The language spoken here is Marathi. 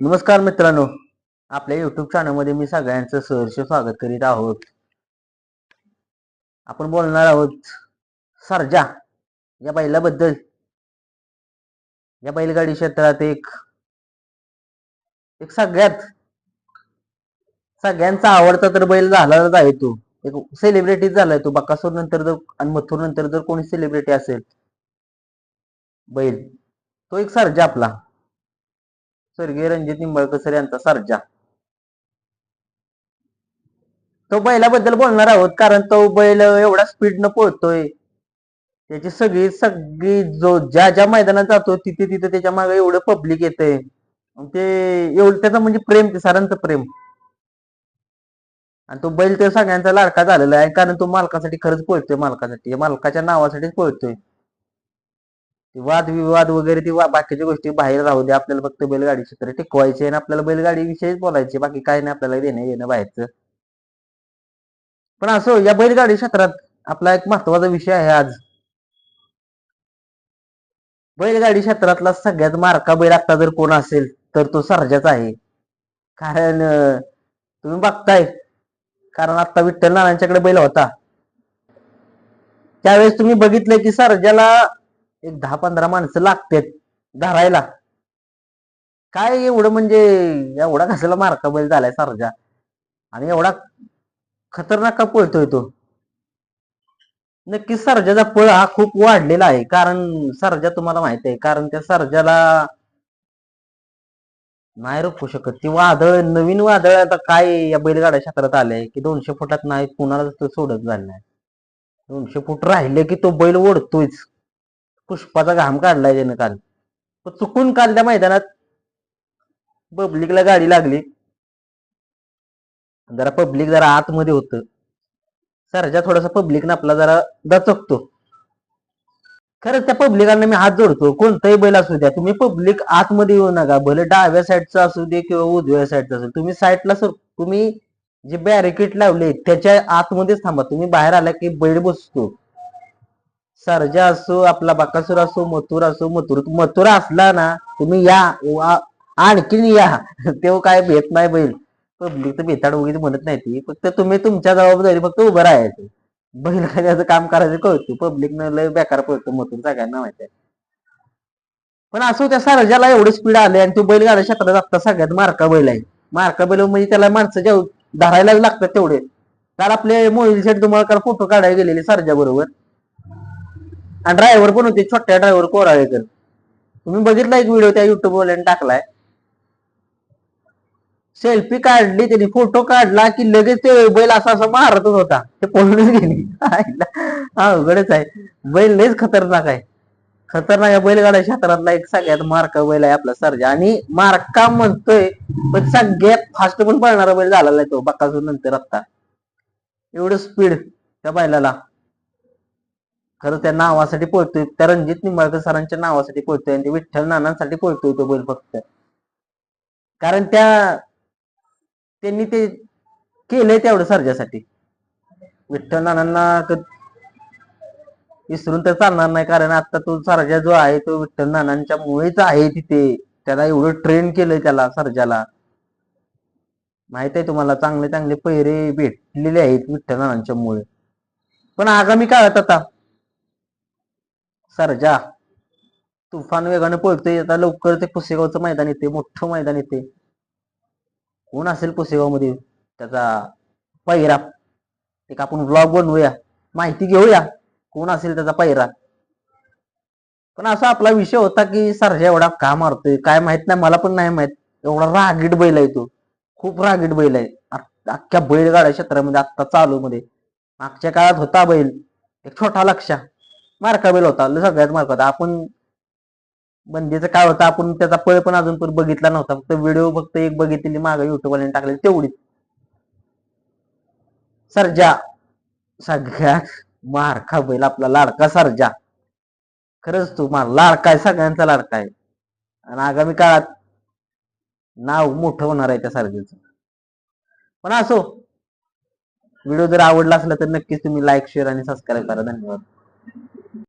नमस्कार मित्रांनो. आपल्या युट्यूब चॅनलमध्ये मी सगळ्यांचं सहर्ष स्वागत करीत आहोत. आपण बोलणार आहोत सरजा या बैलाबद्दल. या बैलगाडी क्षेत्रात एक एक सगळ्यात सगळ्यांचा आवडता तर बैल झालाच आहे तो. एक सेलिब्रिटी झालाय तो. बकासूर नंतर जर आणि मथुर नंतर जर कोणी सेलिब्रिटी असेल बैल तो एक सरजा आपला. स्वर्गीय रणजित निंबाळकर सर यांचा सारजा. तो बैलाबद्दल बोलणार आहोत कारण तो बैल एवढा स्पीडनं पळतोय. त्याची सगळी सगळी जो ज्या ज्या मैदानात जातो तिथे तिथे त्याच्यामागे एवढं पब्लिक येते ते एवढं त्याचं म्हणजे प्रेम ते सारांचं प्रेम. आणि तो बैल तर सगळ्यांचा लाडका झालेला आहे कारण तो मालकासाठी खरंच पळतोय मालकासाठी. मालकाच्या नावासाठीच पळतोय. वादविवाद वाद विवाद वगैरे ते बाकीच्या गोष्टी बाहेर राहू दे. आपल्याला फक्त बैलगाडी क्षेत्र टिकवायचे आणि आपल्याला बैलगाडी विषयीच बोलायचे बाकी काय नाही आपल्याला देणं येणं बाहेरचं. पण असो या बैलगाडी क्षेत्रात आपला एक महत्त्वाचा विषय आहे आज. बैलगाडी क्षेत्रातला सगळ्यात मारका बैल आता जर कोण असेल तर तो सर्जाचा आहे. कारण तुम्ही बघताय कारण आता विठ्ठल नानांच्याकडे बैल होता. त्यावेळेस तुम्ही बघितलं की सर्जाला एक दहा पंधरा माणसं लागतात धरायला. काय एवढं म्हणजे एवढा कशाला मारका बैल झालाय सर्जा. आणि एवढा खतरनाक का पळतोय तो? नक्कीच सरजाचा पळ हा खूप वाढलेला आहे. कारण सरजा तुम्हाला माहीत आहे. कारण त्या सरजाला नाही रोखू शकत. ती वादळ नवीन वादळ आता काय या बैलगाड्या क्षेत्रात आलंय की दोनशे फुटात नाही कुणाला तो सोडत झालं नाही. दोनशे फूट राहिले की तो बैल ओढतोयच. पुष्पाचा घाम काढलाय त्यानं काल. तो चुकून काल त्या मैदानात पब्लिकला गाडी लागली. जरा पब्लिक जरा आतमध्ये होतं. सरजा थोडासा पब्लिक आपला जरा दचकतो. खरंच त्या पब्लिकांना मी हात जोडतो. कोणताही बैल असू द्या तुम्ही पब्लिक आतमध्ये येऊ नका. भले डाव्या साईडचा असू दे किंवा उजव्या साईडचा असू तुम्ही साईडला सर तुम्ही जे बॅरिकेड लावले त्याच्या आतमध्येच थांबा. तुम्ही बाहेर आला की बैल बसतो. सरजा असो आपला बाकासूर असो मथुर असो मथुर मथुर असला ना तुम्ही या आणखीन या. तेव्हा काय भेट नाही बैल पब्लिक तर भेताड वगैरे म्हणत नाही ती. फक्त तुम्ही तुमच्या जबाबदारी फक्त उभं राहायचं. बैल काय त्याचं काम करायचं कळतो. पब्लिक न लय बेकार पडतो मथून सगळ्यांना माहिती आहे. पण असो त्या सरजाला एवढं स्पीड आले आणि तो बैलगाडा क्षेत्रात आता सगळ्यात मार्का बैल आहे. मार्का बैल म्हणजे त्याला माणसं जेव धरायलाच लागतात तेवढे. काल आपले मोहिल शेठ तुम्हाला फोटो काढायला गेलेले सरजा बरोबर. आणि ड्रायव्हर पण होते छोट्या ड्रायव्हर कोराळेकर तुम्ही बघितला एक व्हिडिओ त्या युट्यूब वाल्याने टाकलाय? सेल्फी काढली त्यांनी फोटो काढला की लगेच ते बैल असा असा मारतच होता. ते पळूनच गेली? हा अवघडच आहे. बैल लयच खतरनाक आहे. खतरनाक आहे. बैलगाड्या क्षेत्रातला एक सगळ्यात मार्का बैल आहे आपला सर्जा. आणि मार्का म्हणतोय पण सगळ्यात फास्ट पण पळणारा बैल झालेला आहे तो. बकासूर नंतर आता एवढं स्पीड त्या बैलाला. खरं त्या नावासाठी पळतोय. त्या रणजित निंबाळकर सरांच्या नावासाठी पळतोय आणि विठ्ठल नानांसाठी पळतोय तो बैल फक्त. कारण त्या त्यांनी ते केलंय तेवढं सर्जासाठी. विठ्ठल नानांना विसरून तर चालणार नाही कारण आता तो सरजा जो आहे तो विठ्ठल नानांच्या मुळेच आहे तिथे. त्याला एवढं ट्रेन केलंय त्याला सरजाला. माहीत आहे तुम्हाला चांगले चांगले पैरे भेटलेले आहेत विठ्ठल नानांच्या मुळे. पण आगामी काळात आता सरजा. तुफान वेगाने पळतोय आता लवकर ते पुसेगावचं मैदान येते मोठं मैदान येते कोण असेल पुसेगावमध्ये त्याचा पायरा एक आपण ब्लॉग बनवूया. माहिती घेऊया. कोण असेल त्याचा पायरा पण असा आपला विषय होता की सरजा एवढा का मारतोय? काय माहीत नाही मला पण नाही माहीत. एवढा रागीट बैल आहे तो. खूप रागीट बैल आहे. अख्ख्या बैलगाड्या क्षेत्रामध्ये आत्ता चालू मध्ये मागच्या काळात होता बैल. एक छोटा लक्षा मार्का बैल होता सगळ्यात मार्क होता. आपण बंदीचं काय होतं आपण त्याचा पळ पण अजून पण बघितला नव्हता. फक्त व्हिडिओ फक्त एक बघितलेली मागे युट्यूबवाल्याने टाकलेली तेवढीच. सर्जा. सगळ्यात मारखा बैल आपला लाडका सर्जा. खरंच तू मार लाडका आहे सगळ्यांचा लाडका आहे. आणि आगामी काळात नाव मोठं होणार आहे त्या सर्जाचं. पण असो. व्हिडिओ जर आवडला असला तर नक्कीच तुम्ही लाईक शेअर आणि सबस्क्राईब करा. धन्यवाद.